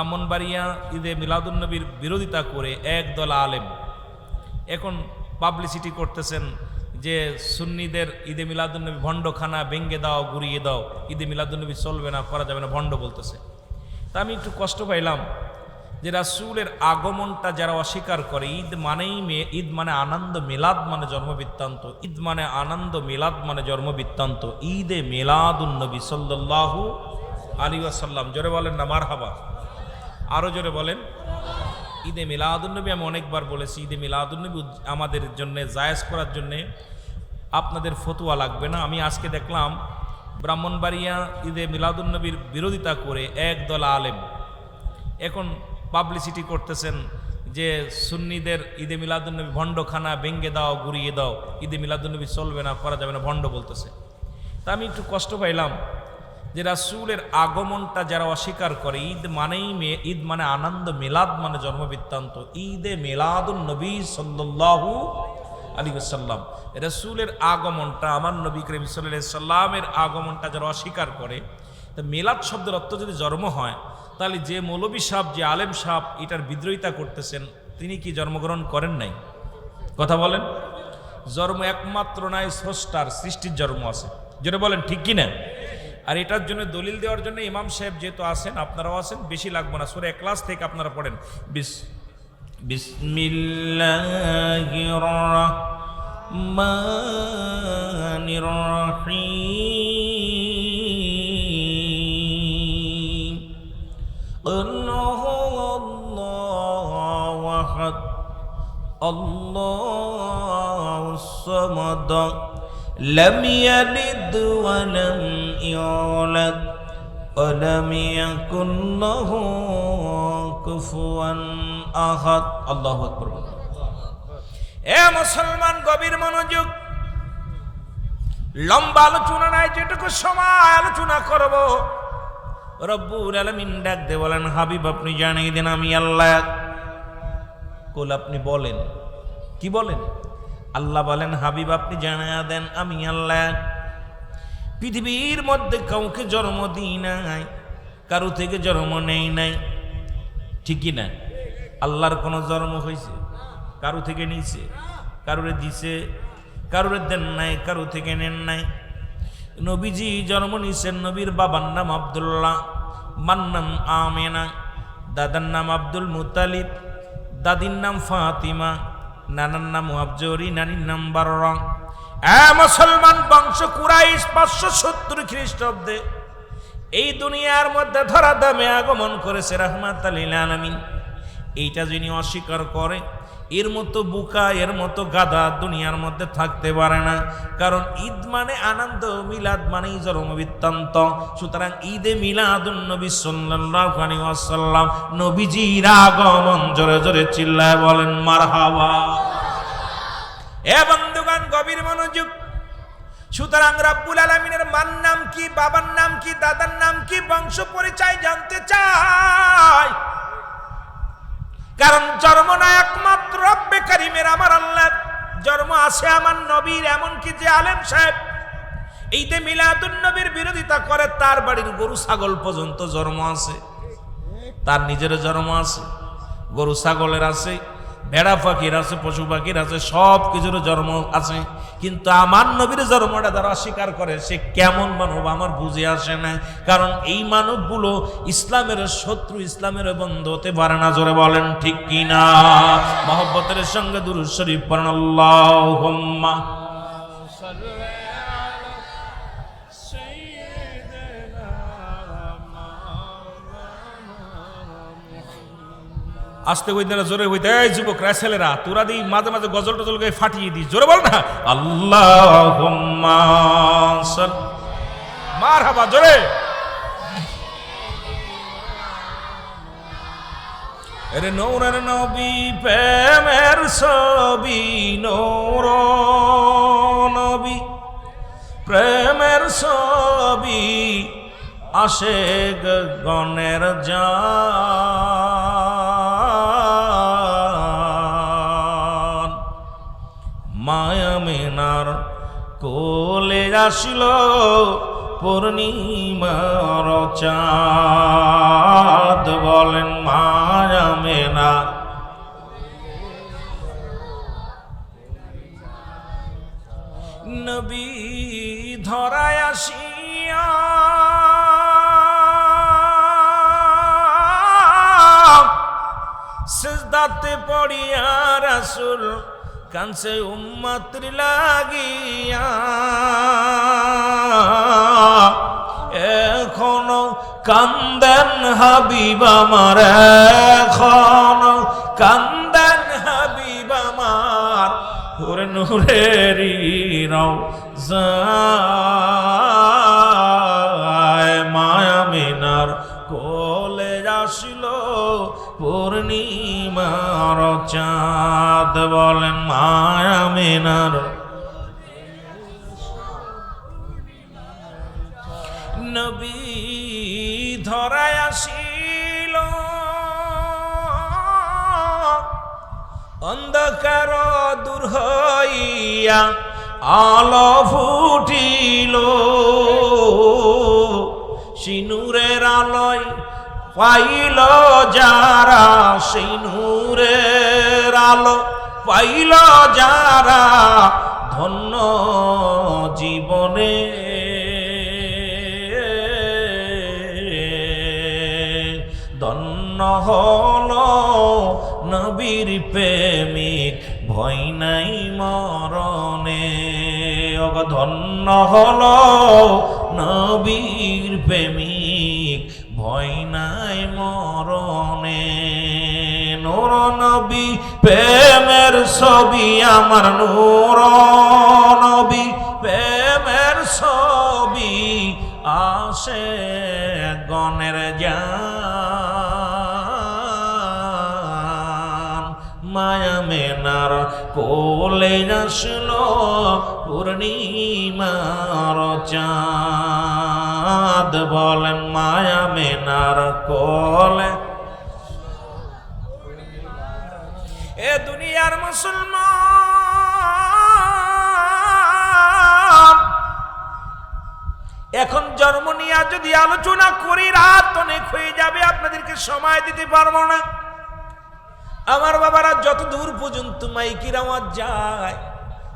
ব্রাহ্মণবাড়িয়া ঈদে মিলাদুন্নবীর বিরোধিতা করে একদল আলেম এখন পাবলিসিটি করতেছেন যে সুন্নিদের ঈদে মিলাদুন্নবী ভণ্ডখানা ভেঙ্গে দাও, গুড়িয়ে দাও, ঈদে মিলাদুন্নবী চলবে না, করা যাবে না, ভণ্ড বলতেছে। তা আমি একটু কষ্ট পাইলাম যে রাসূলের আগমনটা যারা অস্বীকার করে, ঈদ মানেই মে, ঈদ মানে আনন্দ মেলাদ মানে জন্মবৃত্তান্ত, ঈদ মানে আনন্দ মেলাদ মানে জন্মবৃত্তান্ত, ঈদে মিলাদুন্নবী সাল্লাল্লাহু আলী ওয়াসাল্লাম, জোরে বলেন না মার হাবা আরও জোরে বলেন। ঈদে মিলাদুন্নবী আমি অনেকবার বলেছি, ঈদে মিলাদুন্নবী আমাদের জন্য, জায়েজ করার জন্যে আপনাদের ফতুয়া লাগবে না। আমি আজকে দেখলাম, ব্রাহ্মণবাড়িয়া ঈদে মিলাদুন্নবীর বিরোধিতা করে একদল আলেম এখন পাবলিসিটি করতেছেন যে সুন্নিদের ঈদে মিলাদুন্নবী ভণ্ডখানা ভেঙ্গে দাও, গুড়িয়ে দাও, ঈদে মিলাদুন্নবী চলবে না, করা যাবে না, ভণ্ড বলতেছে। তা আমি একটু কষ্ট পাইলাম। যে রাসূলের আগমনটা যারা অস্বীকার করে, ঈদ মানেই ঈদ মানে আনন্দ, মিলাদ মানে জন্মবৃত্তান্ত। ঈদে মিলাদুন নবী সাল্লাল্লাহু আলী রসুলের আগমনটা, আমার নবী করিম সাল্লামের আগমনটা যারা অস্বীকার করে, তা মেলাদ শব্দের অর্থ যদি জন্ম হয়, তাহলে যে মৌলবী সাহ যে আলেম সাহ এটার বিদ্রোহিতা করতেছেন, তিনি কি জন্মগ্রহণ করেন নাই? কথা বলেন। জন্ম একমাত্র নাই, স্রষ্টার, সৃষ্টির জন্ম আছে। যেটা বলেন, ঠিক কি না আর এটার জন্য দলিল দেওয়ার জন্য ইমাম সাহেব যেহেতু আসেন আপনারাও আসেন বেশি লাগবে না। সুরে ক্লাস থেকে আপনারা পড়েন। বিশ বিস্মিল্লা لم يلد ولم يولد ولم يكن له كفوا احد الله اكبر এ মুসলমান গভীর মনোযোগ লম্বা আলোচনা নাই যেটুকু সময় আলোচনা করব রব্বুল আলমিন ডাক দে বলেন হাবিব আপনি জানিয়ে দেন আমি আল্লাহ কোল আপনি বলেন কি বলেন আল্লাহ বলেন, হাবিব, আপনি জানায়া দেন, আমি আল্লাহ। পৃথিবীর মধ্যে কাউকে জন্ম দিই নাই, কারও থেকে জন্ম নেই নাই। ঠিকই না? আল্লাহর কোনো জন্ম হয়েছে কারও থেকে নিছে? কারোরে দিছে? কারোরে দেন নাই, কারও থেকে নেন নাই। নবীজি জন্ম নিছেন নবীর বাবার নাম আবদুল্লাহ, মার নাম আমেনা, দাদার নাম আব্দুল মুতালিব, দাদির নাম ফাতিমা। নানার নাম আবজরি, নানির নাম রং এ মুসলমান বংশ কুরাইশ পাঁচশো সত্তর খ্রিস্টাব্দে এই দুনিয়ার মধ্যে ধরা দামে আগমন করেছে রহমাত আলীল আলমিন। এইটা যিনি অস্বীকার করে এর মতো বুকা, এর মতো গাদা দুনিয়ার মধ্যে থাকতে পারে না। কারণ ঈদ মানে আনন্দ, মিলাদ মানেই জন্মবৃত্তান্ত সুতরাং ঈদে মিলাদুন নবী সাল্লাল্লাহু আলাইহি নবীজির আগমন জোরে জোরে চিল্লায় বলেন, মারহাবা। এ বন্ধুগণ, গভীর মনোযোগ। সুতরাং রাব্বুল আলমিনের মার নাম কি, বাবার নাম কি, দাদার নাম কি, বংশ পরিচয় জানতে চায় কারণ জন্ম কারিমের আমার আল্লাহ, জন্ম আছে আমার নবীর, এমনকি যে আলেম সাহেব এইতে মিলাদুন নবীর বিরোধিতা করে, তার বাড়ির গরু ছাগল পর্যন্ত জন্ম আছে। তার নিজের জন্ম আছে, গরু ছাগলের আছে। ভেড়া পাখির আছে, পশু পাখির আছে, সব কিছুর জন্ম আছে। কিন্তু আমার নবীর জন্মটা তারা অস্বীকার করে, সে কেমন মানব আমার বুঝে আসে না। কারণ এই মানবগুলো ইসলামের শত্রু, ইসলামের বন্ধু হতে পারে না, জোরে বলেন ঠিক কিনা? মহব্বতের সঙ্গে দুরুদ শরীফ পড়েন, আল্লাহুম্মা। আস্তে হইতে না জোরে হইতে, এই যুবক ছেলেরা তোরা দি মাঝে মাঝে গজল টজল গায়ে ফাটিয়ে দিস, জোরে বল না? আল্লাহ মার হাবা জোরে! এরে নৌরের নবী, প্রেমের ছবি নৌর নবী, প্রেমের ছবি আসে গণের জান আসিল পূর্ণিমার চাঁদ বলেন মায়া মেনা। নবী ধরায় আসিয়া সিজদাতে পড়িয়া রাসুল কানসে উম্মাত্র লাগিয়া। এখনও কান্দেন হাবিব আমার, এখনও কান্দেন হাবিব আমার। ওরে নূরেরি রও যায় মায়া মিনার কোলে আসিল পূর্ণিমার চাঁদ বলেন, মায়া মিনার। নবী ধরায় আসিল। অন্ধকার দূর হইয়া আলো ফুটিল। সিনুরের আলোয় পাইল যারা সিনুরের আলো, পাইল যারা ধন্য জীবনে। ধন্য হল নবীর প্রেমিক, ভয় নাই মরণে। ধন্য হল নবীর প্রেমিক, ভয় নাই মরণে। নূর নবী, প্রেমের ছবি আমার নূর নবী, প্রেমের ছবি আসে গণের জান। মায়া মেনার কোলে আসলো পূর্ণিমার চাঁদ। বলেন, মায়া মেনার কোলে। এ দুনিয়ার মুসলমান, এখন জন্ম নিয়ে যদি আলোচনা করি, রাত অনেক হয়ে যাবে, আপনাদেরকে সময় দিতে পারব না। আমার বাবারা যত দূর পর্যন্ত মাইকির আওয়াজ যায়